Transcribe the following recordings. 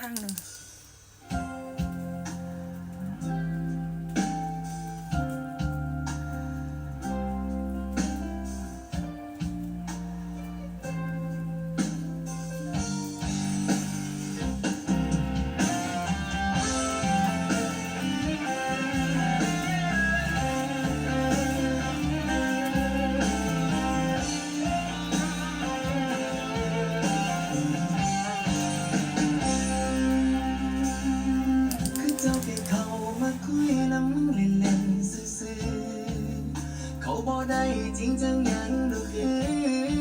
ข้างหนึ่ง เขาบ่ได้จริงจังยังดอกเอ้ย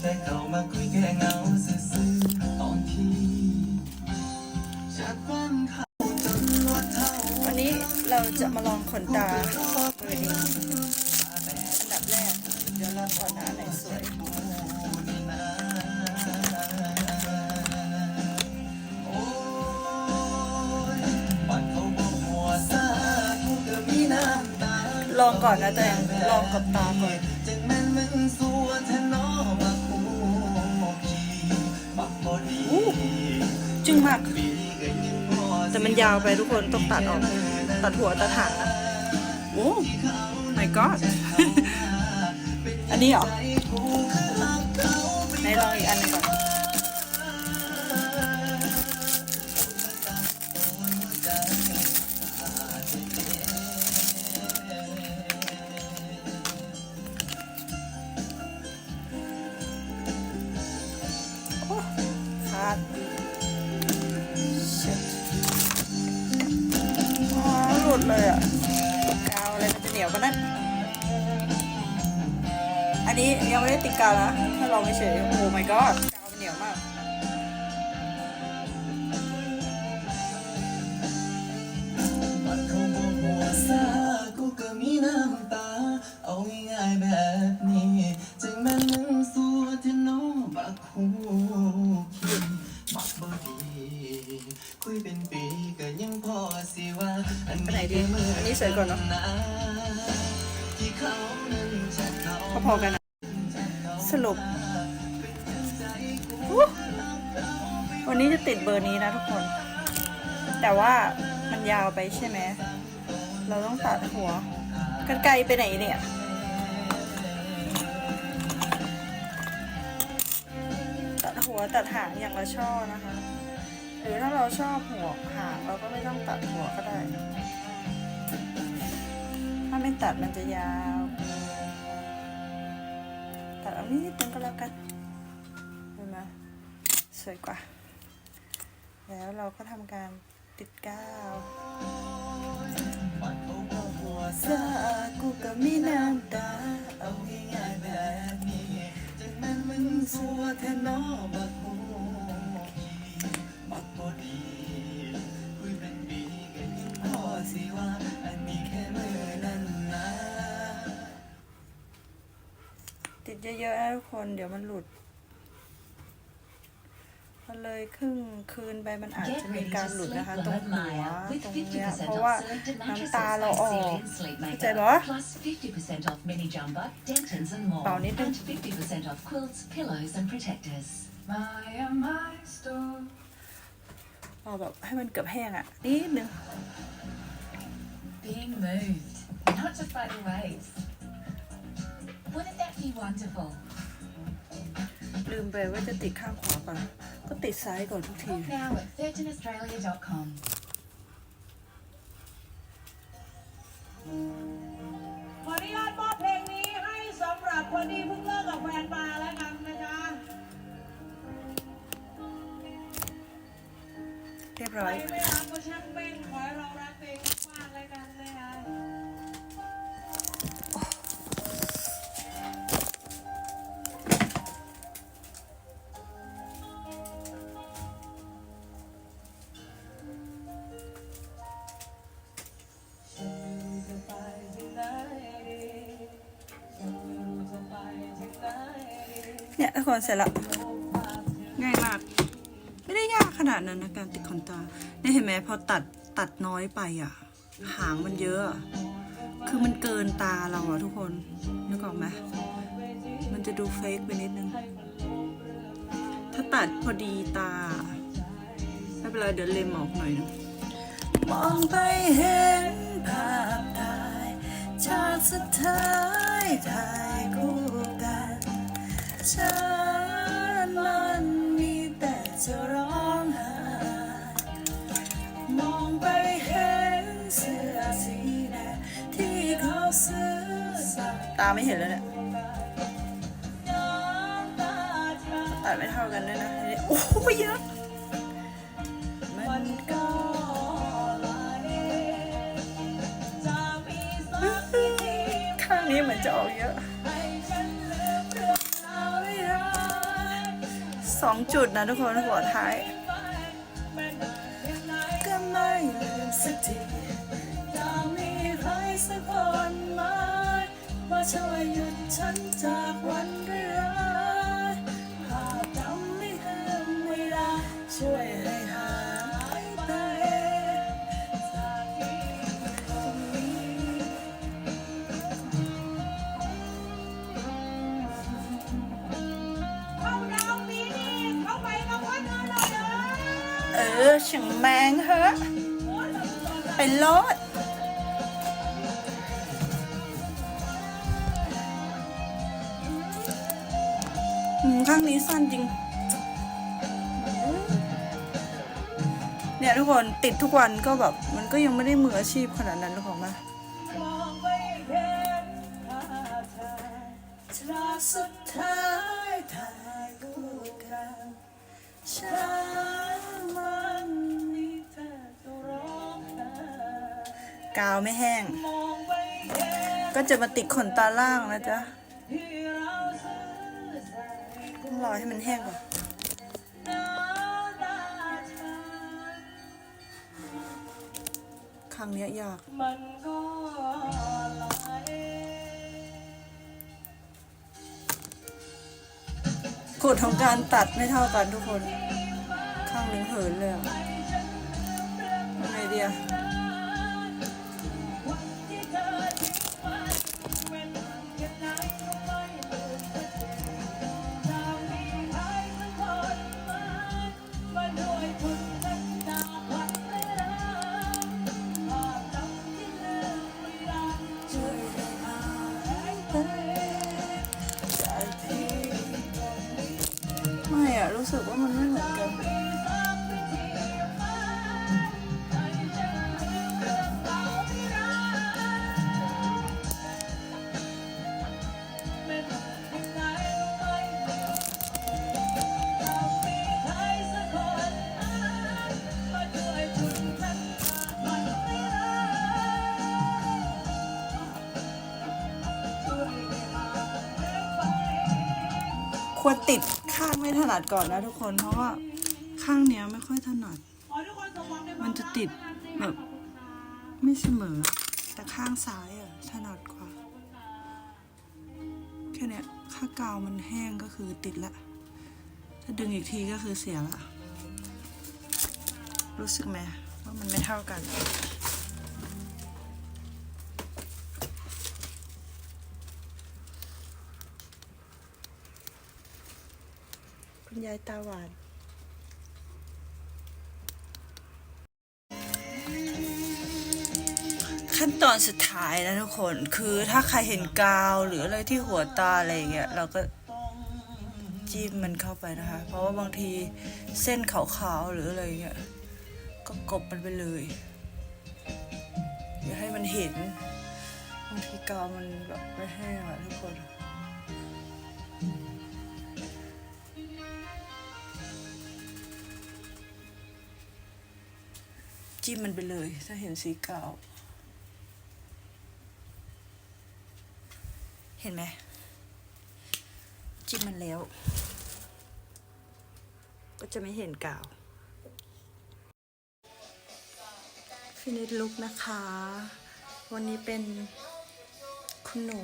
แค่เขามาคุยแค่เงาซื่อๆตอนที่จากฟังเขาจนว่าเท่าวันนี้เราจะมาลองขนตาเบอร์นี้อันดับแรก เดี๋ยวเราก่อนนะอันไหนสวย องก่อนนะตัวเองลองกับตาก่อนจังแม่นมึงสัวแทนน้อมาคู่ขี่บักบอดีจึงมากปีก็ยังพอแต่มันยาวไปทุกคนต้องตัดออก ตัดหัวตัดหางนะโอ้ my god อันนี้เหรอไหนลองอีกอันหนึงก่อน อะกาวอะไรมันจะเหนียวกว่านั้นอันนี้ยังไม่ได้ติดกาวนะถ้าลองเฉยโอ้ my god กาวมันเหนียวมากเอาง่ายๆแบบนี้จังแม่ ดีมือันนี้สวยกว่าเนเขาะเขาพอๆกันนะสรุปวันนี้จะติดเบอร์นี้นะทุกคน แต่ว่ามันยาวไปใช่ไหม เราต้องตัดหัว กันไกลไปไหนเนี่ย ตัดหัวตัดหางอย่างละช่อนะคะ หรือถ้าเราชอบหัวหางเราก็ไม่ต้องตัดหัวก็ได้ ถ้าไม่ตัดมันจะยาว ตัดเอานิดนึงก็แล้วกันเห็นไหมสวยกว่า แล้วเราก็ทำการติดก้าวซากูก็มีน้ำตา เอาง่ายๆแบบนี้จังแม่นมึงสัวแทนนอบักคู่ขี่บักบอดีคุยเป็นปีก็ยังพอสิว่า ติดเยอะๆนะทุกคน เดี๋ยวมันหลุดมันเลยครึ่งคืนไปมันอาจจะมีการหลุดนะคะตรงหัวตรงเนี้ยเพราะว่าน้ำตาเราออกเข้าใจปะ Plus 50% off mini jumper, dentons and more. เป่านิดนึง And 50% off quilts, pillows and protectors. Maya, my store. เอาแบบให้มันเกือบแห้งอะนิดนึง Being moved, not just by the waves. Wouldn't that be wonderful? ลืมไปว่าจะติดข้างขวาก่อน ก็ติดซ้ายก่อนทุกที Book now at virginaustralia.com. ขออนุญาตมอบเพลงนี้ให้สำหรับคนที่เพิ่งเลิกกับแฟนมาแล้วกันนะคะเรียบใคร้รอยไม่รักก็ช่า เนี่ยทุกคนเสร็จละง่ายมาก ไม่ได้ยากขนาดนั้นนะการติดขนตาเนี่ยเห็นไหมพอตัดตัดน้อยไปอะ หางมันเยอะ คือมันเกินตาเราอะทุกคนนึกออกไหมมันจะดูเฟกไปนิดนึง ถ้าตัดพอดีตาไม่เป็นไรเดี๋ยวเลมออกหน่อยนึงมองไปเห็นภาพถ่ายชาติสุดท้ายถ่ายคู่ ฉันมันมีแต่จะร้องไห้มองไปเห็นเสื้อสีแดงที่เขาซื้อใส่ตาไม่เห็นแล้วเนี่ยตัดไม่เท่ากันด้วยนะ โอ้โหเยอะมันก็ข้างนี้เหมือนจะออกเยอะ สองจุดนะทุกคนหัวท้ายก็ไม่ลืมสักทีจะมีใครสักคนไหมมาช่วยหยุดฉันจากวัน เออช่างแมงเหอะไปโลดข้างนี้สั้นจริง เนี่ยทุกคนติดทุกวันก็แบบ มันก็ยังไม่ได้มืออาชีพขนาดนั้นหรอกขอมามองไปเห็นภาพถ่ายสุดท้ายถ่ายคู่กันฉัน กาวไม่แห้ง ก็จะมาติดขนตาล่างนะจ๊ะต้องรอให้มันแห้งก่อนน้าฉันครั้งเนี้ยยากกฎของการตัดไม่เท่ากันทุกคน ข้างหนึงเหินเลยอะทำไงดีอ ควรติดข้างไม่ถนัดก่อนนะทุกคน เพราะว่าข้างเนี้ยไม่ค่อยถนัดมันความมันจะติดแบบไม่เสมอ แต่ข้างซ้ายอะถนัดกว่า แค่เนี้ยค่ากาวมันแห้งก็คือติดละ ถ้าดึงอีกทีก็คือเสียละ รู้สึกไหมว่ามันไม่เท่ากัน คุณยายตาหวานขั้นตอนสุดท้ายนะทุกคนคือถ้าใครเห็นกาวหรืออะไรที่หัวตาอะไรอย่างเงี้ยเราก็จิ้มมันเข้าไปนะคะ เพราะว่าบางทีเส้นขาวๆหรืออะไรเงี้ยก็กบมันไปเลยอย่าให้มันเห็นบางทีกาวมันแบบไม่แห้งอะทุกคน จิ้มมันไปเลย ถ้าเห็นสีกาวเห็นไหม จิ้มมันแล้ว ก็จะไม่เห็นกาว ฟินิชลุกนะคะ วันนี้เป็นคุณหนู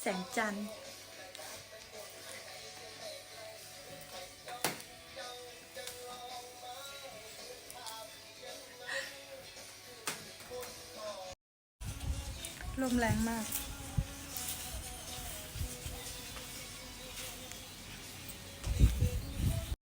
แสงจันทร์ ลมแรงมาก